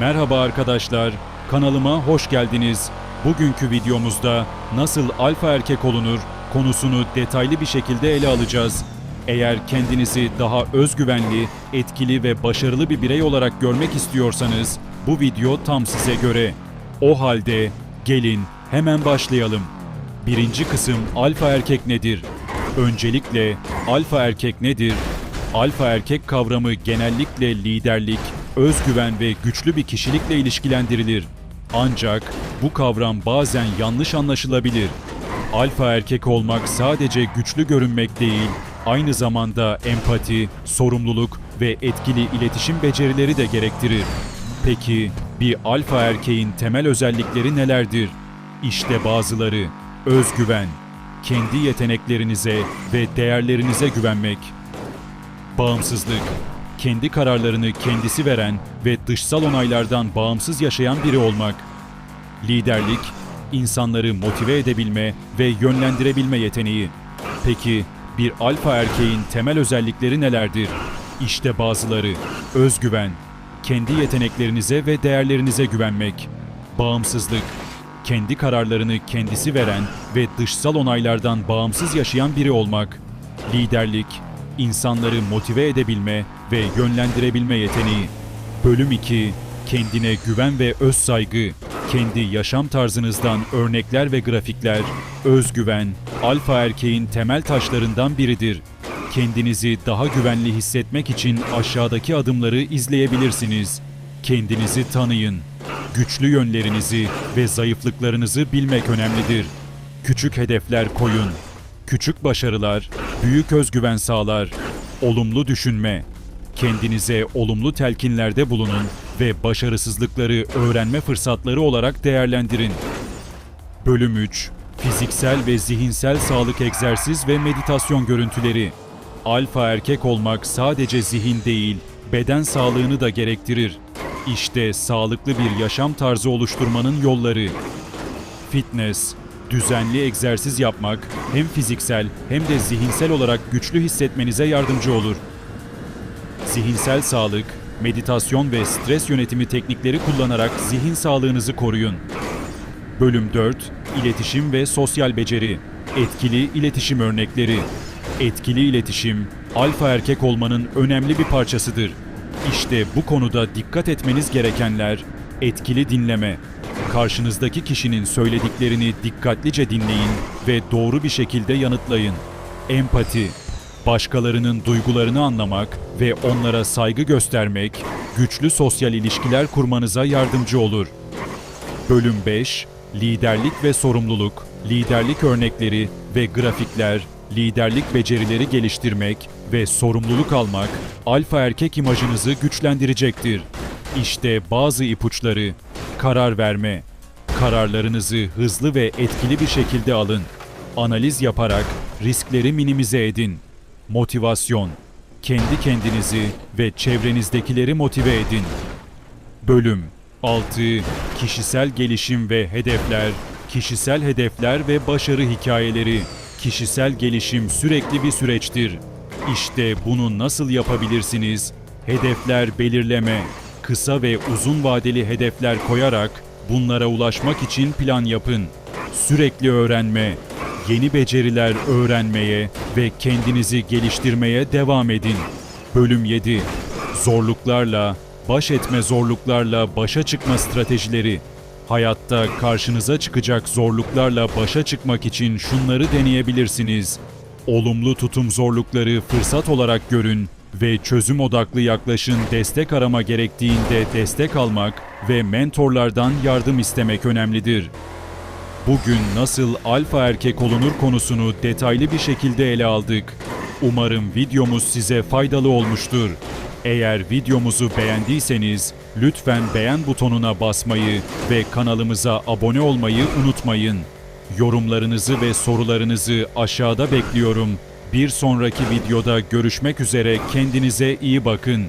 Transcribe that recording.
Merhaba arkadaşlar, kanalıma hoş geldiniz. Bugünkü videomuzda nasıl alfa erkek olunur konusunu detaylı bir şekilde ele alacağız. Eğer kendinizi daha özgüvenli, etkili ve başarılı bir birey olarak görmek istiyorsanız bu video tam size göre. O halde gelin hemen başlayalım. Birinci kısım alfa erkek nedir? Öncelikle alfa erkek nedir? Alfa erkek kavramı genellikle liderlik, özgüven ve güçlü bir kişilikle ilişkilendirilir. Ancak bu kavram bazen yanlış anlaşılabilir. Alfa erkek olmak sadece güçlü görünmek değil, aynı zamanda empati, sorumluluk ve etkili iletişim becerileri de gerektirir. Peki bir alfa erkeğin temel özellikleri nelerdir? İşte bazıları. Özgüven, kendi yeteneklerinize ve değerlerinize güvenmek. Bağımsızlık, kendi kararlarını kendisi veren ve dışsal onaylardan bağımsız yaşayan biri olmak. Liderlik, insanları motive edebilme ve yönlendirebilme yeteneği. Peki bir alfa erkeğin temel özellikleri nelerdir? İşte bazıları. Özgüven, kendi yeteneklerinize ve değerlerinize güvenmek. Bağımsızlık, kendi kararlarını kendisi veren ve dışsal onaylardan bağımsız yaşayan biri olmak. Liderlik, insanları motive edebilme ve yönlendirebilme yeteneği. Bölüm 2. Kendine güven ve öz saygı. Kendi yaşam tarzınızdan örnekler ve grafikler. Özgüven, alfa erkeğin temel taşlarından biridir. Kendinizi daha güvenli hissetmek için aşağıdaki adımları izleyebilirsiniz. Kendinizi tanıyın. Güçlü yönlerinizi ve zayıflıklarınızı bilmek önemlidir. Küçük hedefler koyun. Küçük başarılar büyük özgüven sağlar. Olumlu düşünme. Kendinize olumlu telkinlerde bulunun ve başarısızlıkları öğrenme fırsatları olarak değerlendirin. Bölüm 3. Fiziksel ve zihinsel sağlık egzersiz ve meditasyon görüntüleri. Alfa erkek olmak sadece zihin değil, beden sağlığını da gerektirir. İşte sağlıklı bir yaşam tarzı oluşturmanın yolları. Fitness, düzenli egzersiz yapmak hem fiziksel hem de zihinsel olarak güçlü hissetmenize yardımcı olur. Zihinsel sağlık, meditasyon ve stres yönetimi teknikleri kullanarak zihin sağlığınızı koruyun. Bölüm 4. İletişim ve sosyal beceri. Etkili iletişim örnekleri. Etkili iletişim, alfa erkek olmanın önemli bir parçasıdır. İşte bu konuda dikkat etmeniz gerekenler, etkili dinleme. Karşınızdaki kişinin söylediklerini dikkatlice dinleyin ve doğru bir şekilde yanıtlayın. Empati, başkalarının duygularını anlamak ve onlara saygı göstermek, güçlü sosyal ilişkiler kurmanıza yardımcı olur. Bölüm 5 Liderlik ve sorumluluk, liderlik örnekleri ve grafikler, liderlik becerileri geliştirmek ve sorumluluk almak alfa erkek imajınızı güçlendirecektir. İşte bazı ipuçları. Karar verme. Kararlarınızı hızlı ve etkili bir şekilde alın. Analiz yaparak riskleri minimize edin. Motivasyon. Kendi kendinizi ve çevrenizdekileri motive edin. Bölüm 6. Kişisel gelişim ve hedefler. Kişisel hedefler ve başarı hikayeleri. Kişisel gelişim sürekli bir süreçtir. İşte bunu nasıl yapabilirsiniz? Hedefler belirleme. Kısa ve uzun vadeli hedefler koyarak bunlara ulaşmak için plan yapın. Sürekli öğrenme. Yeni beceriler öğrenmeye ve kendinizi geliştirmeye devam edin. Bölüm 7. Zorluklarla, baş etme zorluklarla başa çıkma stratejileri. Hayatta karşınıza çıkacak zorluklarla başa çıkmak için şunları deneyebilirsiniz. Olumlu tutum zorlukları fırsat olarak görün ve çözüm odaklı yaklaşın destek arama gerektiğinde destek almak ve mentorlardan yardım istemek önemlidir. Bugün nasıl alfa erkek olunur konusunu detaylı bir şekilde ele aldık. Umarım videomuz size faydalı olmuştur. Eğer videomuzu beğendiyseniz lütfen beğen butonuna basmayı ve kanalımıza abone olmayı unutmayın. Yorumlarınızı ve sorularınızı aşağıda bekliyorum. Bir sonraki videoda görüşmek üzere kendinize iyi bakın.